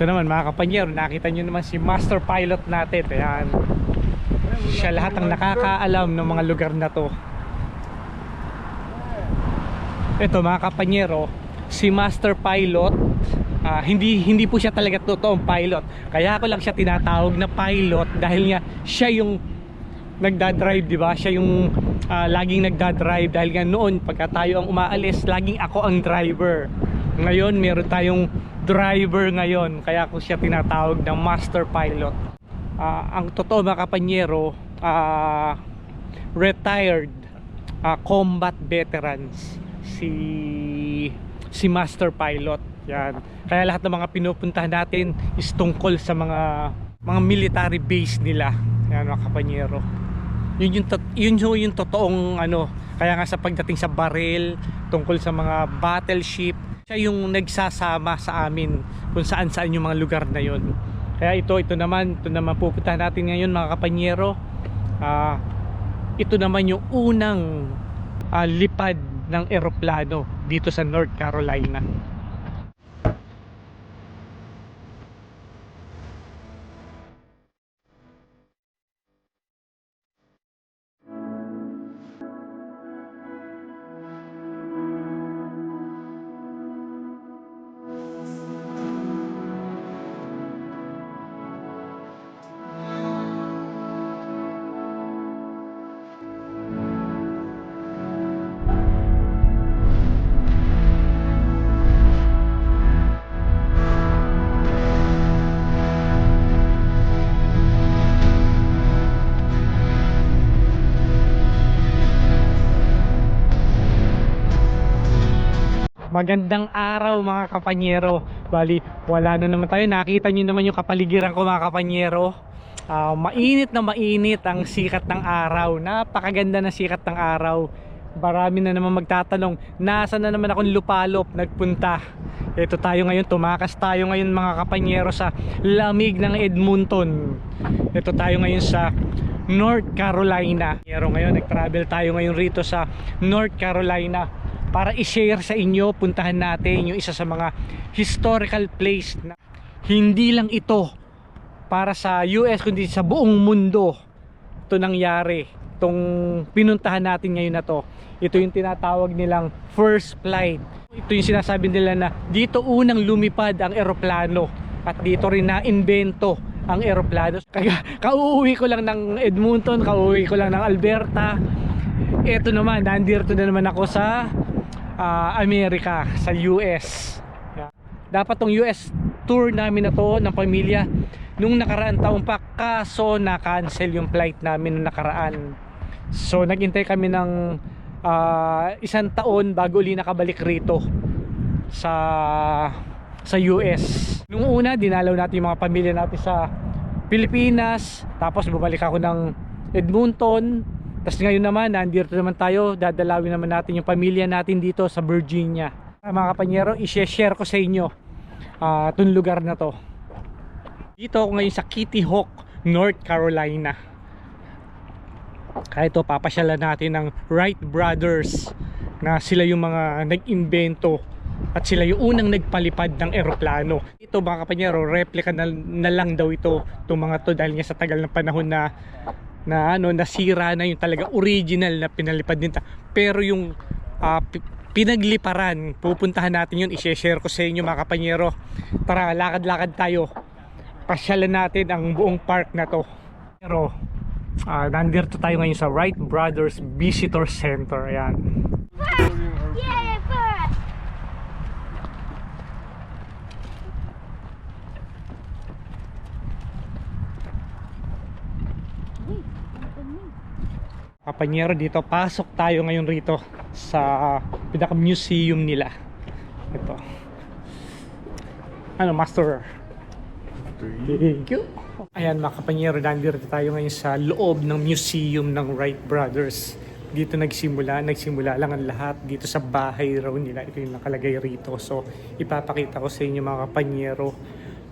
Ito naman mga kapanyero, nakita nyo naman si master pilot natin. Ayan. Siya lahat ang nakakaalam ng mga lugar na to. Ito mga kapanyero, si master pilot, ah, hindi hindi po siya talaga totoong pilot. Kaya ako lang siya tinatawag na pilot dahil nga siya yung nagdadrive, di ba? Siya yung ah, laging nagdadrive dahil nga noon pagka tayo ang umaalis, laging ako ang driver. Ngayon, meron tayong driver ngayon, kaya ako siya tinatawag na master pilot. Ah, ang totoo mga kapanyero, ah, retired ah, combat veterans si si master pilot. Yan. Kaya lahat ng mga pinupuntahan natin is tungkol sa mga mga military base nila. Yan mga kapanyero yun yung, yun yung, yung totoong ano kaya nga sa pagdating sa baril tungkol sa mga battleship siya yung nagsasama sa amin kung saan saan yung mga lugar na yun. Kaya ito ito naman ito naman pupuntahan natin ngayon mga kapanyero. Ah, ito naman yung unang ah, lipad ng eroplano dito sa North Carolina Magandang araw mga kapanyero. Bali, wala na naman tayo. Nakita nyo naman yung kapaligiran ko mga kapanyero. Ah, Mainit na mainit ang sikat ng araw. Napakaganda na sikat ng araw. Marami na naman magtatanong Nasaan na naman akong lupalop? Nagpunta. Ito tayo ngayon, tumakas tayo ngayon mga kapanyero Sa lamig ng Edmonton. Ito tayo ngayon sa North Carolina. Pero ngayon, nag-travel tayo ngayon rito sa North Carolina para i-share sa inyo, puntahan natin yung isa sa mga historical place na hindi lang ito para sa US kundi sa buong mundo ito nangyari itong pinuntahan natin ngayon na to. Ito yung tinatawag nilang first flight. Ito yung sinasabi nila na dito unang lumipad ang eroplano at dito rin na invento ang eroplano. Kaya kauuwi ko lang ng Edmonton kauuwi ko lang ng Alberta. Ito naman nandito na naman ako sa ah, Amerika sa US dapat tong US tour namin na to ng pamilya nung nakaraan taon pa kaso na-cancel yung flight namin nung nakaraan. So naghintay kami ng ah, isang taon bago uli nakabalik rito sa sa US nung una dinalaw natin yung mga pamilya natin sa Pilipinas. Tapos bumalik ako ng Edmonton tapos ngayon naman nandito naman tayo dadalawin naman natin yung pamilya natin dito sa Virginia. Ah, mga kapanyero i-share ko sa inyo ah, itong lugar na to. Dito ako ngayon sa Kitty Hawk North Carolina. Kaya ito papasyalan natin ng Wright Brothers na sila yung mga nag-imbento at sila yung unang nagpalipad ng eroplano. Ito mga kapanyero replica na, na lang daw ito itong mga to dahil nga sa tagal ng panahon na na ano nasira na yung talaga original na pinalipad nito. Pero yung pi- pinagliparan pupuntahan natin yun i-share ko sa inyo mga kapanyero. Tara lakad-lakad tayo. Pasyalan natin ang buong park na to. Pero ah, nandito tayo ngayon sa Wright Brothers Visitor Center ayan Kapanyero dito pasok tayo ngayon rito sa pinaka museum nila ito ano master Thank you. Ayan mga kapanyero, nandito tayo ngayon sa loob ng museum ng Wright Brothers. Dito nagsimula, nagsimula lang ang lahat dito sa bahay raw nila. Ito yung nakalagay rito. So ipapakita ko sa inyo mga kapanyero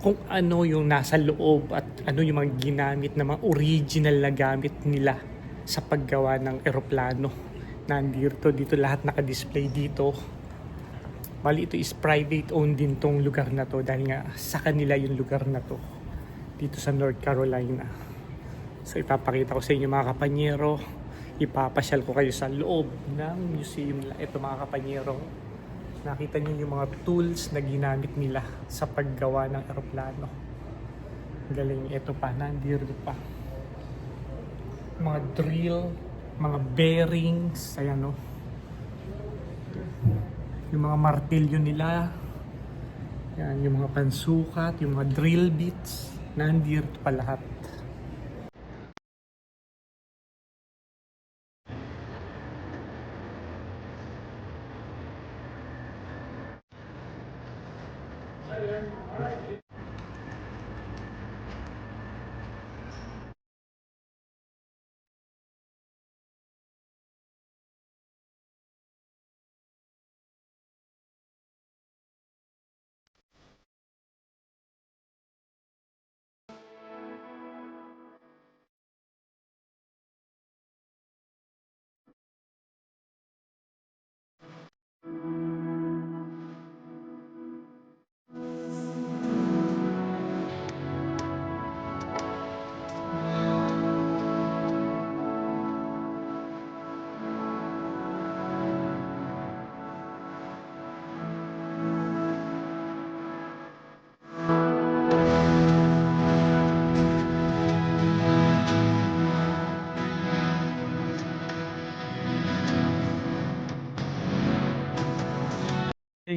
kung ano yung nasa loob at ano yung mga ginamit na mga original na gamit nila sa paggawa ng eroplano. Nandito, dito lahat nakadisplay dito. Bali ito is private owned din tong lugar na to dahil nga sa kanila yung lugar na to dito sa North Carolina. So ipapakita ko sa inyo mga kapanyero, ipapasyal ko kayo sa loob ng museum. Ito mga kapanyero, nakita niyo yung mga tools na ginamit nila sa paggawa ng eroplano. Galing ito pa, nandito pa. Mga drill, mga bearings, ayan o. Yung mga martilyo nila, yan, yung mga pansukat, yung mga drill bits, nandito pa lahat.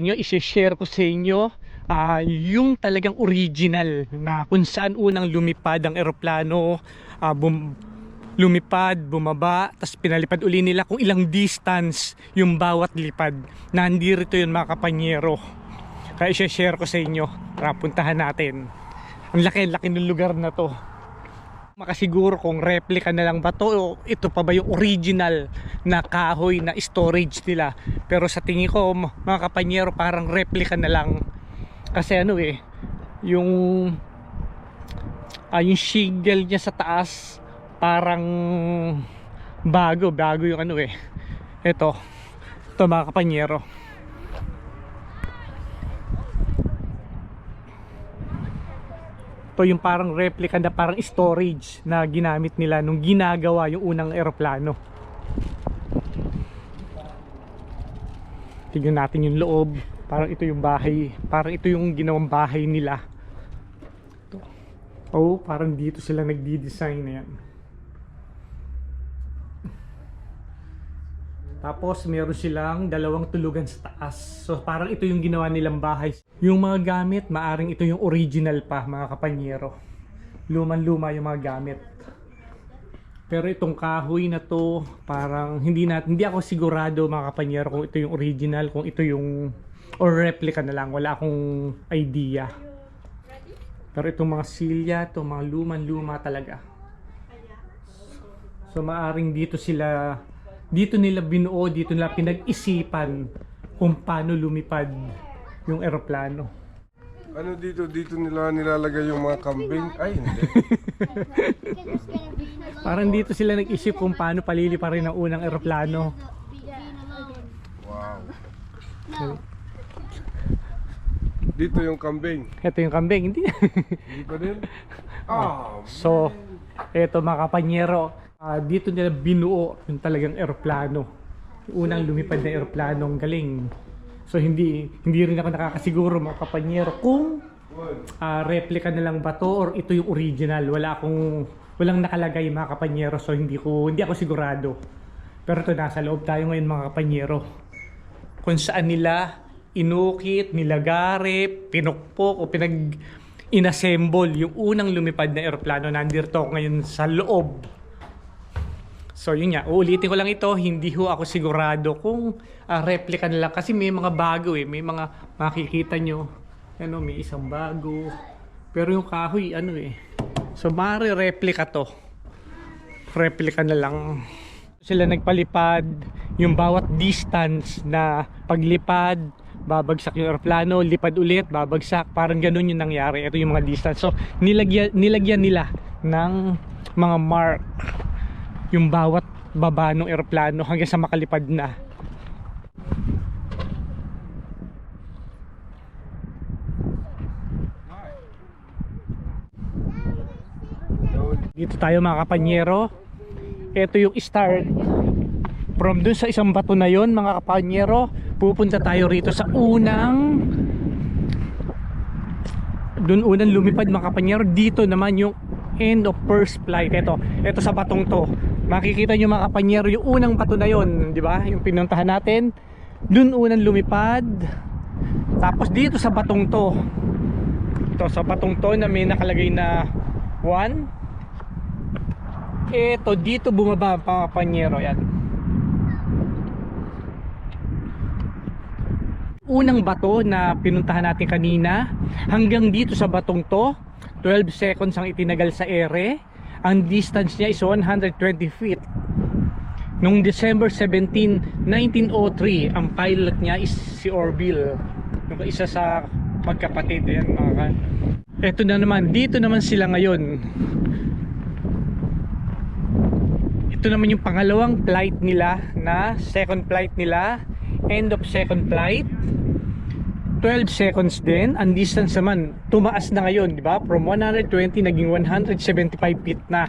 Inyo, isi-share ko sa inyo ah, yung talagang original na kung saan unang lumipad ang eroplano, ah, bum- lumipad, bumaba, tapos pinalipad uli nila kung ilang distance yung bawat lipad. Nandito yun mga kapanyero. Kaya isi-share ko sa inyo. Tara, puntahan natin. Ang laki-laki ng lugar na to makasiguro kung replica na lang ba to o ito pa ba yung original na kahoy na storage nila. Pero sa tingin ko mga kapanyero parang replica na lang. Kasi ano eh yung ah, yung shingle niya sa taas parang bago bago yung ano eh. Ito ito mga kapanyero to yung parang replica na parang storage na ginamit nila nung ginagawa yung unang eroplano. Tignan natin yung loob. Parang ito yung bahay. Parang ito yung ginawang bahay nila. Ito. Oh, parang dito sila nagdi-design na yan. Tapos meron silang dalawang tulugan sa taas. So parang ito yung ginawa nilang bahay. Yung mga gamit, maaring ito yung original pa mga kapanyero. Luman-luma yung mga gamit. Pero itong kahoy na to, parang hindi na hindi ako sigurado mga kapanyero kung ito yung original, kung ito yung or replica na lang. Wala akong idea. Pero itong mga silya, itong mga luman-luma talaga. So maaring dito sila dito nila binuo, dito nila pinag-isipan kung paano lumipad yung eroplano. Ano dito? Dito nila nilalagay yung mga kambing? Ay, hindi. Parang dito sila nag-isip kung paano paliliparin ang unang eroplano. Wow. Dito yung kambing. Ito yung kambing, hindi. Hindi pa din? Ah, so, eto mga kapanyero, ah, dito nila binuo yung talagang eroplano. Unang lumipad na eroplano, ang galing. So hindi hindi rin ako nakakasiguro mga kapanyero kung ah, replica na lang ba to or ito yung original. Wala akong walang nakalagay mga kapanyero so hindi ko hindi ako sigurado. Pero ito nasa loob tayo ngayon mga kapanyero. Kung saan nila inukit, nilagari, pinukpok o pinag inassemble yung unang lumipad na eroplano nandito ngayon sa loob So yun nga, uulitin ko lang ito, hindi ho ako sigurado kung ah, replica na lang kasi may mga bago eh, may mga makikita nyo, ano, may isang bago. Pero yung kahoy, ano eh. So mare replica to. Replica na lang. Sila nagpalipad yung bawat distance na paglipad, babagsak yung aeroplano, lipad ulit, babagsak, parang ganun yung nangyari. Ito yung mga distance. So nilagyan, nilagyan nila ng mga mark yung bawat baba ng eroplano hanggang sa makalipad na. Dito tayo mga kapanyero. Ito yung start from dun sa isang bato na yon mga kapanyero pupunta tayo rito sa unang dun unang lumipad mga kapanyero. Dito naman yung end of first flight. Ito ito sa batong to. Makikita nyo mga kapanyero yung unang bato na yon, di ba? Yung pinuntahan natin. Dun unang lumipad. Tapos dito sa batong to. Ito sa batong to na may nakalagay na 1. Ito dito bumaba mga kapanyero yan. unang bato na pinuntahan natin kanina hanggang dito sa batong to 12 seconds ang itinagal sa ere ang distance niya is 120 feet. Nung December 17, 1903 ang pilot niya is si Orville yung isa sa magkapatid. Yan mga kan eto na naman dito naman sila ngayon. Ito naman yung pangalawang flight nila na second flight nila end of second flight 12 seconds din. Ang distance naman tumaas na ngayon di ba? From 120 naging 175 feet na.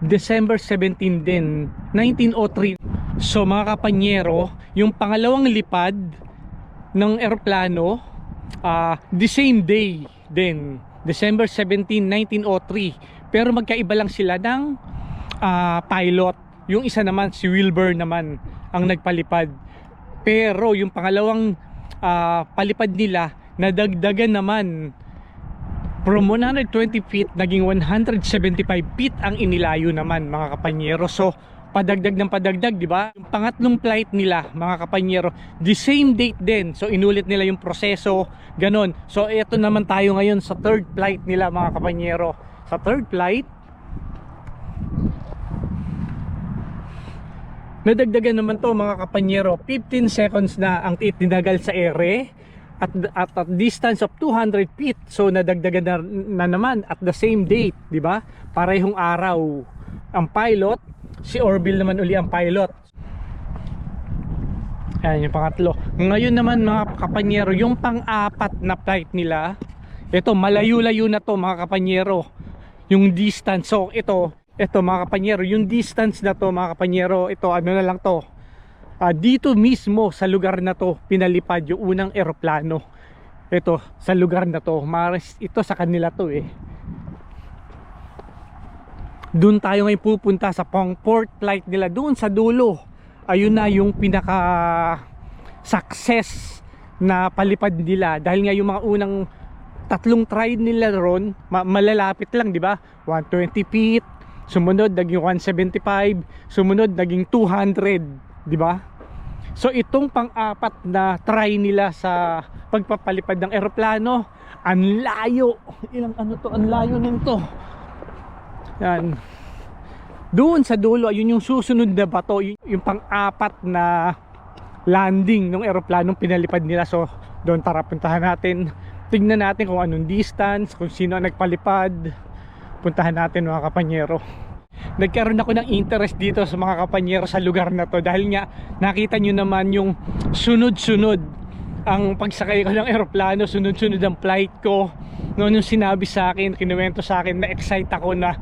December 17 din 1903 so mga kapanyero yung pangalawang lipad ng eroplano ah, the same day din. December 17 1903 pero magkaiba lang sila ng ah, pilot. Yung isa naman si Wilbur naman ang nagpalipad. Pero yung pangalawang ah, palipad nila nadagdagan naman. From 120 feet naging 175 feet ang inilayo naman mga kapanyero. So padagdag ng padagdag di ba? Yung pangatlong flight nila mga kapanyero the same date din. So inulit nila yung proseso ganon. So eto naman tayo ngayon sa third flight nila mga kapanyero. Sa third flight Nadagdagan naman to mga kapanyero. 15 seconds na ang itinagal sa ere. At, at, at distance of 200 feet. So nadagdagan na, na naman at the same date di ba? Parehong araw. Ang pilot si Orville naman uli ang pilot. Ayan yung pangatlo. Ngayon naman mga kapanyero yung pang-apat na flight nila ito malayo-layo na to mga kapanyero. Yung distance. So ito ito mga kapanyero yung distance na to mga kapanyero ito ano na lang to. Ah, dito mismo sa lugar na to pinalipad yung unang eroplano. Ito sa lugar na to Maris, ito sa kanila to eh. Doon tayo ngayon pupunta sa pang port flight nila doon sa dulo. Ayun na yung pinaka success na palipad nila. Dahil nga yung mga unang tatlong try nila ron ma- malalapit lang di ba? 120 feet sumunod naging 175 sumunod naging 200 di ba? So itong pang-apat na try nila sa pagpapalipad ng eroplano ang layo. Ilang ano to? Ang layo nito. Yan. Doon sa dulo ayun yung susunod na bato yung, yung pang-apat na landing ng eroplanong pinalipad nila. So doon tara puntahan natin. Tignan natin kung anong distance kung sino ang nagpalipad puntahan natin mga kapanyero. Nagkaroon ako ng interest dito sa mga kapanyero sa lugar na to dahil nga nakita nyo naman yung sunod-sunod. Ang pagsakay ko ng eroplano sunod-sunod ang flight ko. Noon yung sinabi sa akin kinuwento sa akin na excite ako na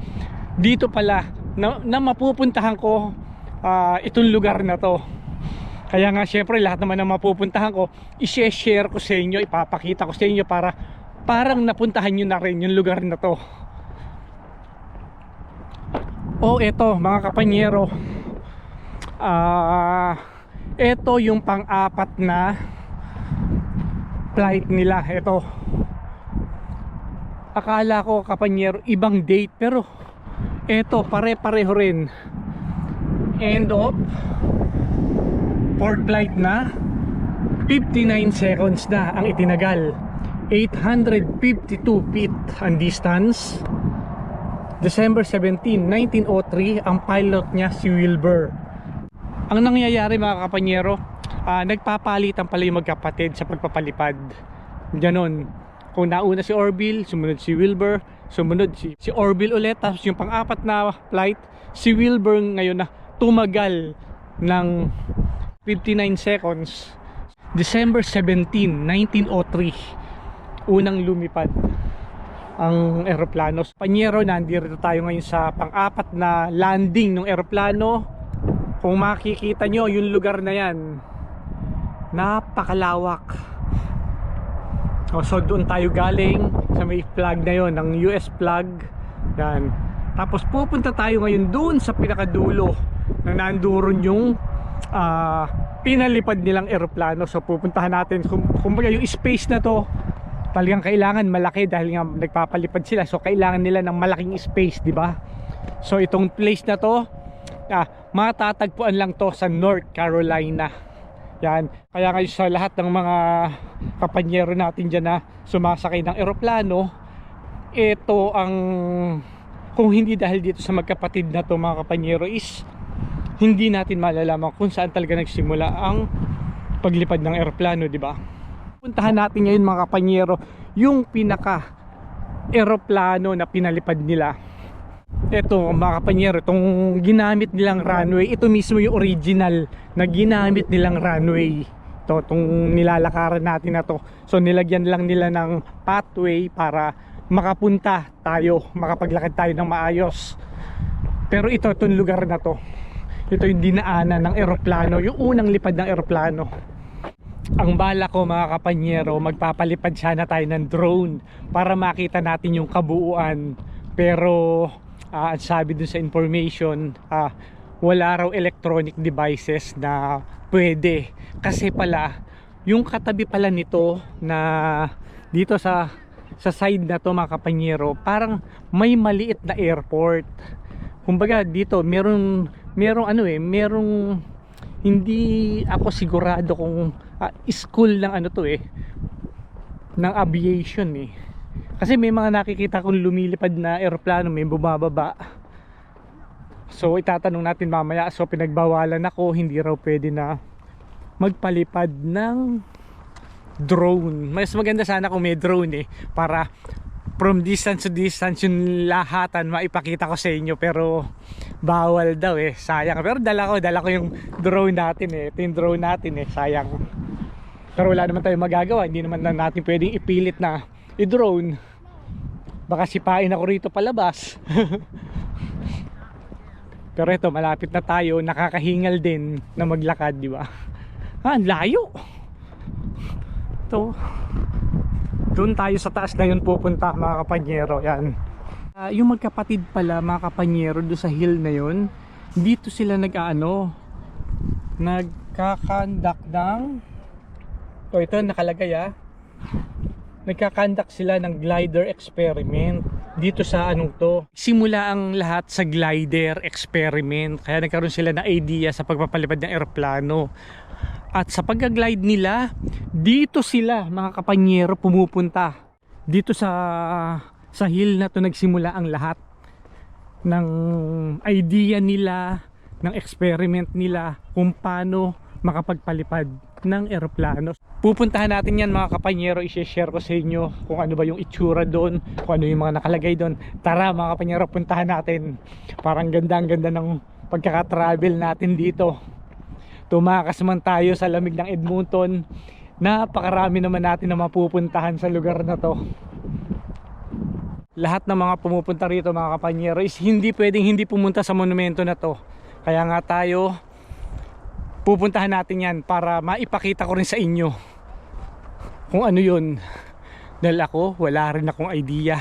dito pala na, na mapupuntahan ko ah, itong lugar na to. Kaya nga syempre lahat naman na mapupuntahan ko i-share ko sa inyo ipapakita ko sa inyo para parang napuntahan nyo na rin yung lugar na to Oh, eto mga kapanyero. Ah, eto yung pang-apat na flight nila. Eto. Akala ko kapanyero ibang date pero eto pare-pareho rin. End of fourth flight na 59 seconds na ang itinagal. 852 feet ang distance. December 17, 1903 ang pilot niya si Wilbur. Ang nangyayari mga kapanyero ah, nagpapalitan pala yung magkapatid sa pagpapalipad. Ganon. Kung nauna si Orville sumunod si Wilbur sumunod si, si Orville ulit tapos yung pang-apat na flight si Wilbur ngayon na tumagal ng 59 seconds. December 17, 1903 unang lumipad ang eroplano. Panyero, nandito tayo ngayon sa pang-apat na landing ng eroplano. Kung makikita nyo, yung lugar na yan, napakalawak. O, so doon tayo galing sa may flag na yon ng US flag. Yan. Tapos pupunta tayo ngayon doon sa pinakadulo na nandoon yung ah, pinalipad nilang eroplano. So pupuntahan natin kumbaga yung space na to talagang kailangan malaki dahil nga nagpapalipad sila. So kailangan nila ng malaking space, di ba? So itong place na to ah, matatagpuan lang to sa North Carolina. Yan. Kaya ngayon sa lahat ng mga kapanyero natin dyan na sumasakay ng eroplano, ito ang kung hindi dahil dito sa magkapatid na to mga kapanyero is hindi natin malalaman kung saan talaga nagsimula ang paglipad ng eroplano, di ba? Puntahan natin ngayon mga kapanyero yung pinaka eroplano na pinalipad nila. Ito mga kapanyero, itong ginamit nilang runway, ito mismo yung original na ginamit nilang runway. Ito, itong nilalakaran natin na to. So nilagyan lang nila ng pathway para makapunta tayo, makapaglakad tayo ng maayos. Pero ito, itong lugar na to, ito yung dinaanan ng eroplano, yung unang lipad ng eroplano. Ang bala ko mga kapanyero, magpapalipad sana tayo ng drone para makita natin yung kabuuan. Pero ang sabi dun sa information, ah, wala raw electronic devices na pwede. Kasi pala, yung katabi pala nito na dito sa sa side na to mga kapanyero, parang may maliit na airport. Kumbaga dito, meron merong ano eh, merong hindi ako sigurado kung ah, school ng ano to eh ng aviation eh. Kasi may mga nakikita kong lumilipad na eroplano may bumababa. So itatanong natin mamaya so pinagbawalan ako hindi raw pwede na magpalipad ng drone. Mas maganda sana kung may drone eh para from distance to distance yung lahatan maipakita ko sa inyo pero bawal daw eh sayang. Pero dala ko dala ko yung drone natin eh ito yung drone natin eh sayang pero wala naman tayong magagawa. Hindi naman na natin pwedeng ipilit na i-drone. Baka sipain ako rito palabas. Pero ito malapit na tayo. Nakakahingal din na maglakad di ba? Ah layo. Ito. Doon tayo sa taas na yun pupunta mga kapanyero. Yan. Ah, yung magkapatid pala mga kapanyero doon sa hill na yun dito sila nag-ano nagkakandak ng o ito nakalagay ah. Nagkakandak sila ng glider experiment. Dito sa anong to? Simula ang lahat sa glider experiment. Kaya nagkaroon sila ng idea sa pagpapalipad ng eroplano at sa pagga-glide nila dito sila mga kapanyero pumupunta. Dito sa sa hill na to nagsimula ang lahat ng idea nila ng experiment nila kung paano makapagpalipad ng eroplano. Pupuntahan natin yan mga kapanyero, i-share ko sa inyo kung ano ba yung itsura doon, kung ano yung mga nakalagay doon. Tara mga kapanyero, puntahan natin. Parang ganda ang ganda ng pagkaka-travel natin dito. Tumakas man tayo sa lamig ng Edmonton. Napakarami naman natin na mapupuntahan sa lugar na to lahat ng mga pumupunta rito mga kapanyero is hindi pwedeng hindi pumunta sa monumento na to kaya nga tayo pupuntahan natin yan para maipakita ko rin sa inyo kung ano yun. Dahil ako wala rin akong idea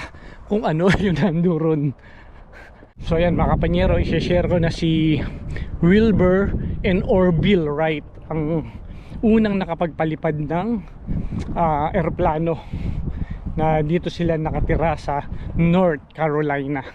kung ano yung nandoon so yan mga kapanyero isishare ko na si Wilbur and Orville Wright ang unang nakapagpalipad ng ah, eroplano na dito sila nakatira sa North Carolina